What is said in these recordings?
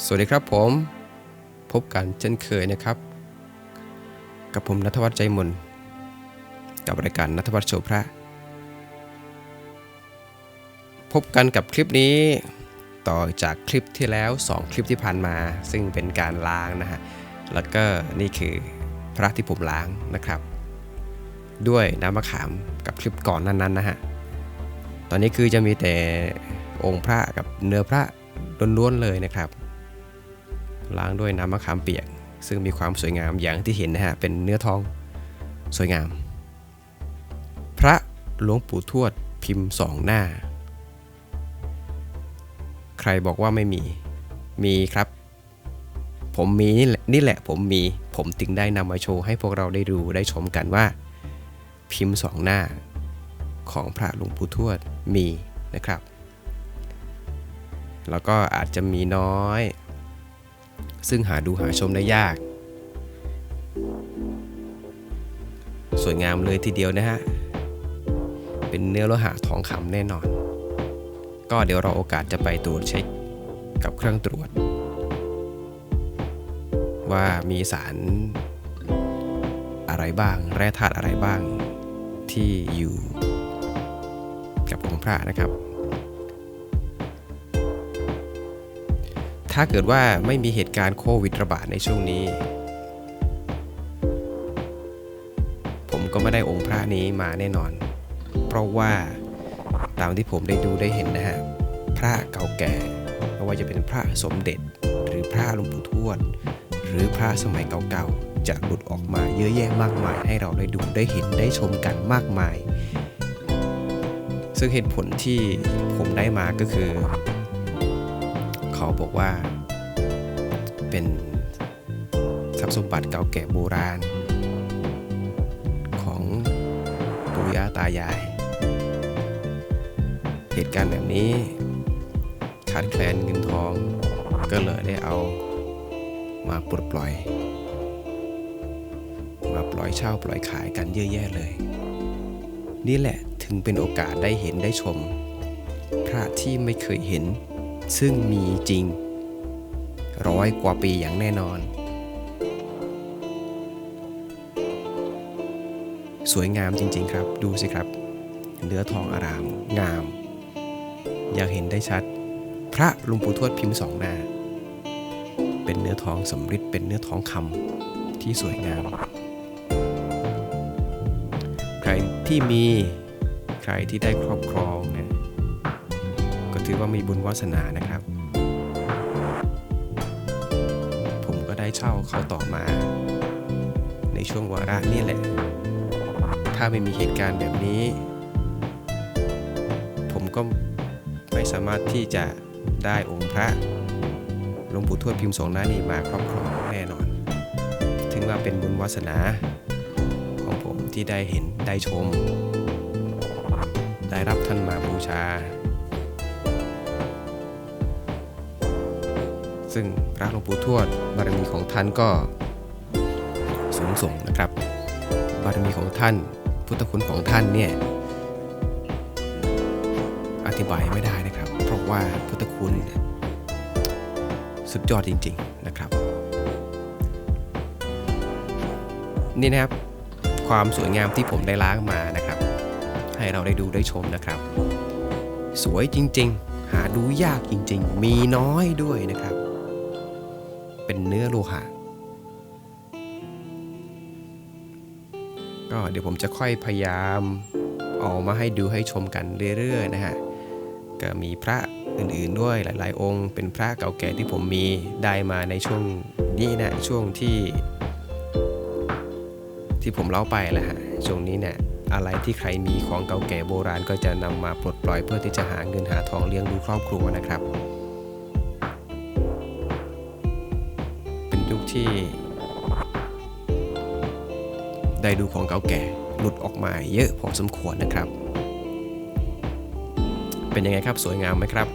สวัสดีครับผม พบกันเช่นเคยนะครับ กับผมนัทวัฒน์ใจมนกับรายการนัทวัฒน์โชว์พระ พบกันกับคลิปนี้ ต่อจากคลิปที่แล้ว 2 คลิปที่ผ่านมา ซึ่งเป็นการล้างนะฮะแล้วก็นี่คือพระที่ผมล้างนะครับ ด้วยน้ำมะขามกับคลิปก่อนนั้นๆนะฮะตอนนี้คือจะมีแต่องค์พระกับเนื้อพระล้วนๆเลยนะครับ ล้างด้วยน้ำมะขามเปียก ซึ่งมีความสวยงามอย่างที่เห็นนะฮะ เป็นเนื้อทองสวยงาม พระหลวงปู่ทวดพิมพ์สองหน้า ใครบอกว่าไม่มี มีครับ ผมมีนี่แหละนี่แหละผมมี ผมถึงได้นำมาโชว์ให้พวกเราได้ดูได้ชมกันว่า พิมพ์สองหน้า ของพระหลวงปู่ทวดมีนะครับ แล้วก็อาจจะมีน้อย ซึ่งหาดูหาชมได้ยาก สวยงามเลยทีเดียวนะฮะ เป็นเนื้อโลหะทองคำแน่นอน ก็เดี๋ยวเราโอกาสจะไปตรวจเช็คกับเครื่องตรวจ ว่ามีสารอะไรบ้าง แร่ธาตุอะไรบ้างที่อยู่กับองค์พระนะครับ ถ้าเกิดว่าไม่มีเหตุการณ์โควิดระบาดในช่วงนี้ ผมก็ไม่ได้องค์พระนี้มาแน่นอน เพราะว่าตามที่ผมได้ดูได้เห็นนะฮะ พระเก่าแก่ไม่ว่าจะเป็นพระสมเด็จ หรือพระหลวงปู่ทวด หรือพระสมัยเก่าๆ จะหลุดออกมาเยอะแยะมากมาย ให้เราได้ดูได้เห็นได้ชมกันมากมาย ซึ่งเหตุผลที่ผมได้มาก็คือ เขาบอกว่า เป็นทรัพย์สมบัติเก่าแก่โบราณ ของปู่ย่าตายาย เหตุการณ์แบบนี้ ขาดแคลนเงินทอง ก็เลยได้เอามาปลดปล่อย มาปล่อยเช่าปล่อยขายกันเยอะแยะเลย นี่แหละถึงเป็นโอกาสได้เห็นได้ชม พระที่ไม่เคยเห็น ซึ่งมีจริง ร้อยกว่าปีอย่างแน่นอน สวยงามจริง ๆ ครับ ดูสิครับ เนื้อทองอาราม งาม อยากเห็นได้ชัด พระหลุงปู่ทวดพิมพ์สองหน้า เป็นเนื้อทองสำริดเป็นเนื้อทองคำที่สวยงาม ใครที่มีใครที่ได้ครอบครองนี่ยก็ ถือว่ามีบุญวาสนานะครับ ผมก็ได้เช่าเขาต่อมา ในช่วงวาระนี่แหละ ถ้าไม่มีเหตุการณ์แบบนี้ ผมก็ไม่สามารถที่จะได้องค์พระหลวงปู่ทวดพิมพ์สองหน้านี้มาครอบครองแน่นอน ถึงว่าเป็นบุญวาสนาของผมที่ได้เห็นได้ชม ได้รับท่านมาบูชา ซึ่งพระหลวงปู่ทวดบารมีของท่านก็สูงส่งนะครับ บารมีของท่าน พุทธคุณของท่านเนี่ยอธิบายไม่ได้นะครับ เพราะว่าพุทธคุณสุดยอดจริง ๆนะครับ นี่นะครับ ความสวยงามที่ผมได้ล้างมานะครับ ให้เราได้ดูได้ชมนะครับ สวยจริง ๆ หาดูยากจริง ๆ มีน้อยด้วยนะครับ เป็นเนื้อโลหะ ก็เดี๋ยวผมจะค่อยพยายามเออกมาให้ดูให้ชมกันเรื่อยๆนะฮะ ก็มีพระอื่นๆด้วยหลายๆ องค์ เป็นพระเก่าแก่ที่ผมมีได้มาในช่วงนี้นะช่วงที่ ที่ผมเล่าไปแหละฮะช่วงนี้เนี่ยอะไรที่ใครมีของเก่าแก่โบราณก็จะนำมาปลดปล่อยเพื่อที่จะหาเงินหาทองเลี้ยงดูครอบครัวนะครับ ที่ ได้ดูของเก่าแก่หลุดออกมาเยอะพอสมควรนะครับ เป็นยังไงครับสวยงามไหมครับ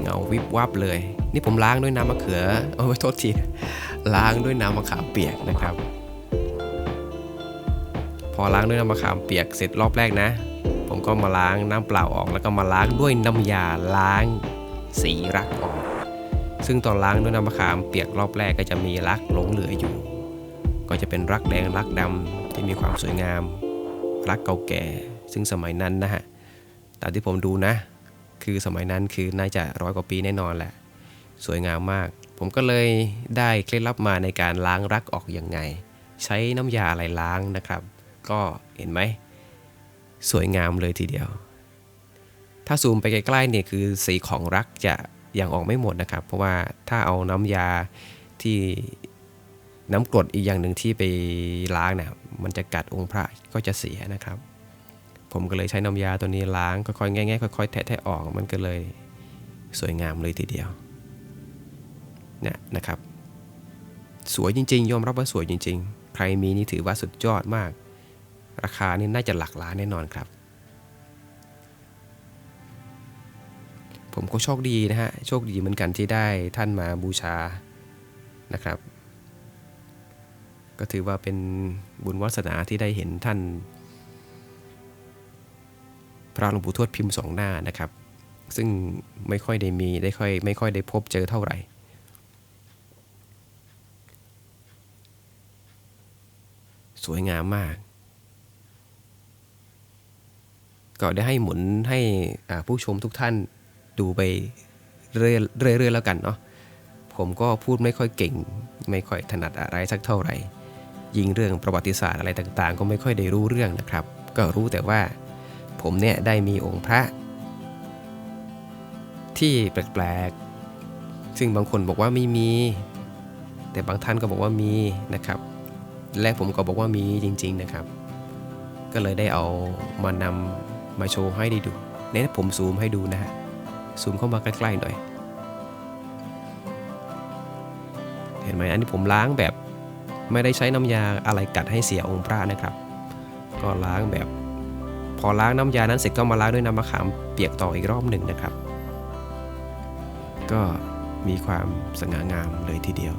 เงาวิบวับเลย นี่ผมล้างด้วยน้ำมะเขือเอาไว้โทษทีล้างด้วยน้ำมะขามเปียกนะครับ พอล้างด้วยน้ำมะขามเปียกเสร็จรอบแรกนะ ผมก็มาล้างน้ำเปล่าออกแล้วก็มาล้างด้วยน้ำยาล้างสีรักออก ซึ่งตอนล้างด้วยน้ำมะขามเปียกรอบแรกก็จะมีรักหลงเหลืออยู่ ก็จะเป็นรักแดงรักดำที่มีความสวยงาม รักเก่าแก่ ซึ่งสมัยนั้นนะฮะตามที่ผมดูนะ คือสมัยนั้นคือน่าจะร้อยกว่าปีแน่นอนแหละ สวยงามมาก ผมก็เลยได้เคล็ดลับมาในการล้างรักออกอยังไง ใช้น้ำยาอะไรล้างนะครับ ก็เห็นไหมสวยงามเลยทีเดียว ถ้าซูมไปใกล้ๆเนี่ยคือสีของรักจะ ยังออกไม่หมดนะครับ เพราะว่าถ้าเอาน้ำยาที่น้ำกรดอีกอย่างหนึ่งที่ไปล้างเนี่ยมันจะกัดองค์พระก็จะเสียนะครับ ผมก็เลยใช้น้ำยาตัวนี้ล้างค่อยๆแง่ๆค่อยๆแทะๆออกมันก็เลยสวยงามเลยทีเดียวเนี่ยนะครับ สวยจริงๆยอมรับว่าสวยจริง ๆ ใครมีนี่ถือว่าสุดยอดมาก ราคานี่น่าจะหลักล้านแน่นอนครับ ผมก็โชคดีนะฮะ โชคดีเหมือนกันที่ได้ท่านมาบูชานะครับ ก็ถือว่าเป็นบุญวาสนาที่ได้เห็นท่าน พระหลวงปู่ทวดพิมพ์สองหน้านะครับ ซึ่งไม่ค่อยได้มีได้ค่อยไม่ค่อยได้พบเจอเท่าไหร่สวยงามมาก ก็ได้ให้หมุนให้ผู้ชมทุกท่าน ดูไปเรื่อยๆเรื่อยแล้วกันเนาะผมก็พูดไม่ค่อยเก่ง ไม่ค่อยถนัดอะไรสักเท่าไหร่ ยิงเรื่องประวัติศาสตร์อะไรต่างๆ ก็ไม่ค่อยได้รู้เรื่องนะครับ ก็รู้แต่ว่าผมเนี่ยได้มีองค์พระ ที่แปลกๆ ซึ่งบางคนบอกว่าไม่มี แต่บางท่านก็บอกว่ามีนะครับ และผมก็บอกว่ามีจริง ๆนะครับ ก็เลยได้เอามานำมาโชว์ให้ได้ดูเน้นผมซูมให้ดูนะฮะ ซูมเข้ามาใกล้ๆหน่อย เห็นไหมอันนี้ผมล้างแบบไม่ได้ใช้น้ำยาอะไรกัดให้เสียองค์พระนะครับ ก็ล้างแบบ พอล้างน้ำยานั้นเสร็จก็มาล้างด้วยน้ำมะขามเปียกต่ออีกรอบหนึ่งนะครับ ก็มีความสง่างามเลยทีเดียว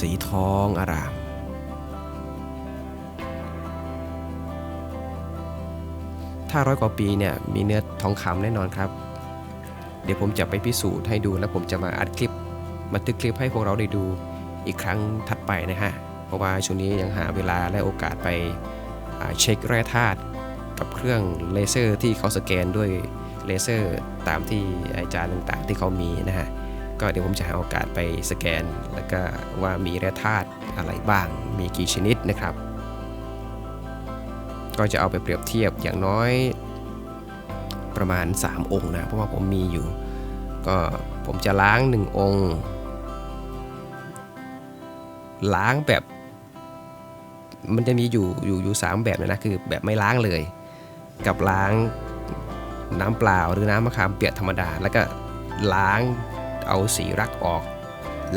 สีทองอารามถ้าร้อยกว่าปีเนี่ยมีเนื้อทองคำแน่นอนครับ เดี๋ยวผมจะไปพิสูจน์ให้ดูแล้วผมจะมาอัดคลิปบันทึกคลิปให้พวกเราได้ดูอีกครั้งถัดไปนะฮะ เพราะว่าช่วงนี้ยังหาเวลาและโอกาสไปเช็คแร่ธาตุกับเครื่องเลเซอร์ที่เขาสแกนด้วยเลเซอร์ตามที่อาจารย์ต่างๆที่เขามีนะฮะ ก็เดี๋ยวผมจะหาโอกาสไปสแกน แล้วก็ว่ามีแร่ธาตุอะไรบ้าง มีกี่ชนิดนะครับ ก็จะเอาไปเปรียบเทียบอย่างน้อย ประมาณ 3 องค์นะ เพราะว่าผมมีอยู่ ก็ผมจะล้าง 1 องค์ ล้างแบบ มันจะมีอยู่อยู่อยู่สามแบบนะคือแบบไม่ล้างเลย กับล้างน้ำเปล่าหรือน้ำมะขามเปียกธรรมดา แล้วก็ล้างเอาสีรักออก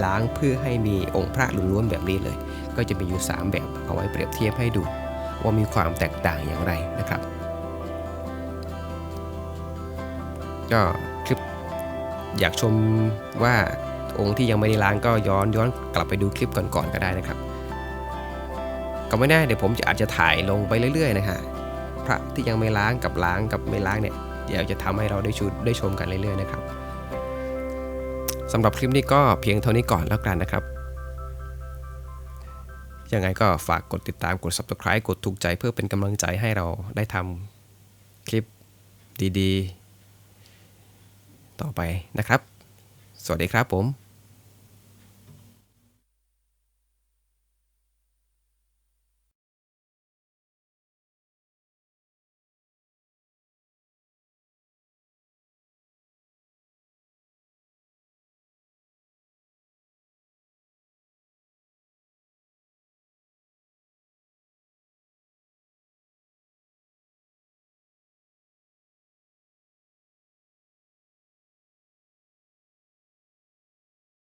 ล้างเพื่อให้มีองค์พระล้วนๆแบบนี้เลย ก็จะมีอยู่ 3 แบบเอาไว้เปรียบเทียบให้ดู ว่ามีความแตกต่างอย่างไรนะครับ ก็คลิปอยากชมว่าองค์ที่ยังไม่ได้ล้างก็ย้อนย้อนกลับไปดูคลิปก่อนๆก็ได้นะครับ ก็ไม่แน่เดี๋ยวผมจะอาจจะถ่ายลงไปเรื่อยๆนะฮะพระที่ยังไม่ล้างกับล้างกับไม่ล้างเนี่ยเดี๋ยวจะทำให้เราได้ชุดได้ชมกันเรื่อยๆนะครับสำหรับคลิปนี้ก็เพียงเท่านี้ก่อนแล้วกันนะครับ ยังไงก็ฝากกดติดตามกด subscribe กดถูกใจเพื่อเป็นกำลังใจให้เราได้ทำคลิปดีๆ ต่อไปนะครับ สวัสดีครับผม